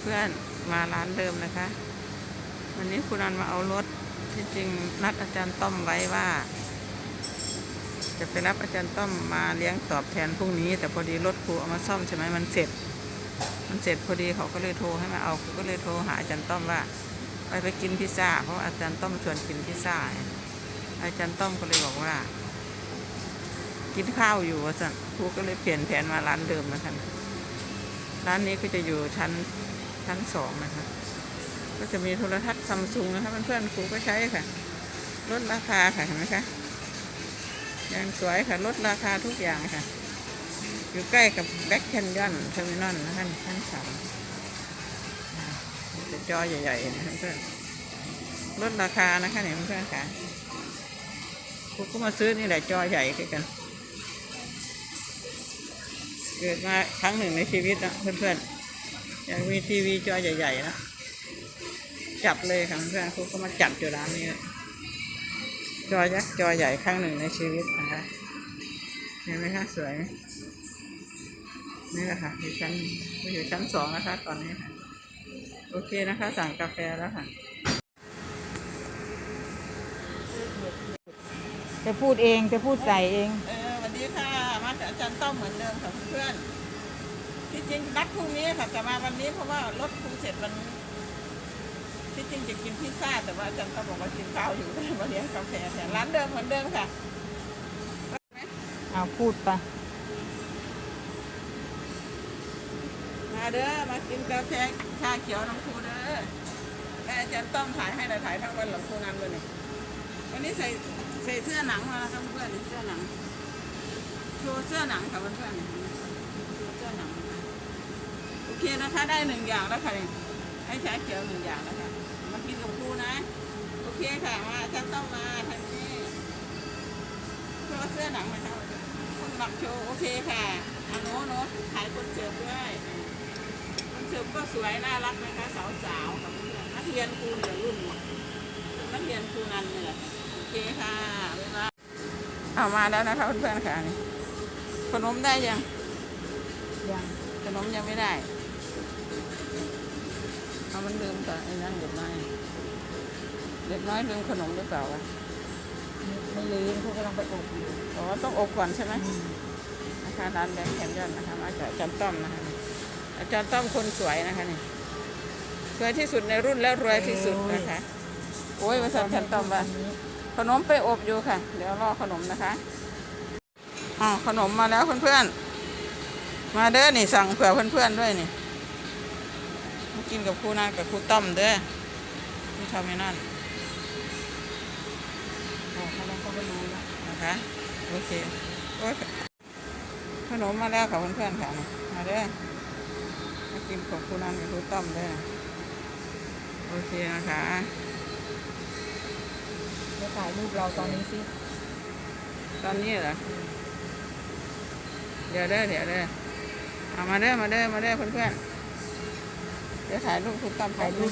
เพื่อนๆมาร้านเดิมนะคะ วันนี้คุณนันมาเอารถที่จริงนัดอาจารย์ต้อมไว้ว่า จะไปรับอาจารย์ต้อมมาเลี้ยงตอบแทนพรุ่งนี้ แต่พอดีรถครูเอามาซ่อมใช่ไหมมันเสร็จ มันเสร็จพอดีเขาก็เลยโทรให้มาเอาครูก็เลยโทรหาอาจารย์ต้อมว่า ไปไปกินพิซซ่าเพราะอาจารย์ต้อมชวนกินพิซซ่าอาจารย์ต้อมก็เลยบอกว่า กินข้าวอยู่ว่าสั่นครูก็เลยเปลี่ยนแผนมาร้านเดิมนะคะร้านนี้ก็จะอยู่ชั้น ชั้นสองนะคะ ก็จะมีโทรทัศน์ซัมซุงนะคะเพื่อนๆครูก็ใช้ค่ะ ลดราคาค่ะเห็นไหมคะยังสวยค่ะ ลดราคาทุกอย่างค่ะ อยู่ใกล้กับแบ็คแคนยอนเทอร์มินอลนะคะชั้นสามอ่าจะจอใหญ่ๆนะเพื่อนลดราคานะคะเนี่ยเพื่อนๆค่ะครูก็มาซื้อนี่แหละจอใหญ่คือกันเกิดมาครั้งหนึ่งในชีวิตนะเพื่อนๆ อยากมีทีวีจอใหญ่ๆนะจับเลยค่ะเพื่อนเขาก็มาจับอยู่ร้านนี้จอยักษ์จอใหญ่ครั้งหนึ่งในชีวิตนะคะเห็นไหมคะสวยไหมนี่แหละค่ะอยู่ชั้นอยู่ชั้นสองนะคะ ตอนนี้ค่ะ โอเคนะคะ สั่งกาแฟแล้วค่ะจะพูดเองจะพูดใส่เอง เออสวัสดีค่ะ มาจากอาจารย์ต้อมเหมือนเดิมค่ะเพื่อน ที่จริงนัดพรุ่งนี้ค่ะแต่มาวันนี้เพราะว่ารถครูเสร็จวันที่จริงจะกินพิซซ่าแต่ว่าอาจารย์ต้อมบอกว่ากินข้าวอยู่ก็เลยมาเลี้ยงกาแฟแทนร้านเดิมเหมือนเดิมค่ะเอาพูดไปมาเด้อมากินกาแฟชาเขียวน้ำครูเด้อแต่อาจารย์ต้อมถ่ายให้เราถ่ายทั้งวันหลังครูงานเลยนี่วันนี้ใส่ใส่เสื้อหนังมาแล้วครับเพื่อนๆนี่เสื้อหนังโชว์เสื้อหนังค่ะเพื่อนๆนี่โชว์เสื้อหนังนะคะโอ เคนะคะได้หนึ่งอย่างแล้วค่ะนี่ให้ชาเขียวหนึ่งอย่างแล้วค่ะมากินกับครูนะ โอเคค่ะมาอาจารย์ต้อมมาทางนี้โชว์เสื้อหนังมาครับคนหลักโชว์โอเคค่ะอันโน้นโน้นถ่ายคนเสิร์ฟด้วยคนเสิร์ฟก็สวยน่ารักนะคะสาวๆกับเพื่อนนักเรียนครูเนี่ยรุ่นนักเรียนครูนันเนี่ยแหละโอเคค่ะเวลาเอามาแล้วนะคะเพื่อนๆค่ะนี่ขนมได้ยังยังขนมยังไม่ได้เอา มันลืมก่อนไอ้นั่นเด็กน้อยเด็กน้อยลืมขนมหรือเปล่าวะไม่ลืมเขากำลังไปอบอยู่อ๋อต้องอบก่อนใช่ไหมนะคะร้านแบงค์แคนยอนนะคะมาจากอาจารย์ต้อมนะคะอาจารย์ต้อมคนสวยนะคะนี่สวยที่สุดในรุ่นแล้วรวยที่สุดนะคะ โอ้ยมาสั่งอาจารย์ต้อมว่าขนมไปอบอยู่ค่ะ เดี๋ยวรอขนมนะคะอ๋อขนมมาแล้วเพื่อนๆมาเด้อนี่สั่งเผื่อเพื่อนๆด้วยนี่ มากินกับครูนานกับครูต้อมเด้อที่ทำให้นั่นบอกเขาแล้วเขาก็รู้แล้วนะคะโอเคโอ้ยขนมมาแล้วค่ะเพื่อนๆค่ะนี่มาเด้อมากินกับครูนานกับครูต้อมเด้อโอเคนะคะจะถ่ายรูปเราตอนนี้สิ ตอนนี้เหรอ เดี๋ยวเด้อเดี๋ยวเด้อเอามาเด้อมาเด้อมาเด้อเพื่อนๆ เดี๋ยวถ่ายรูปคุณตามถ่ายรูป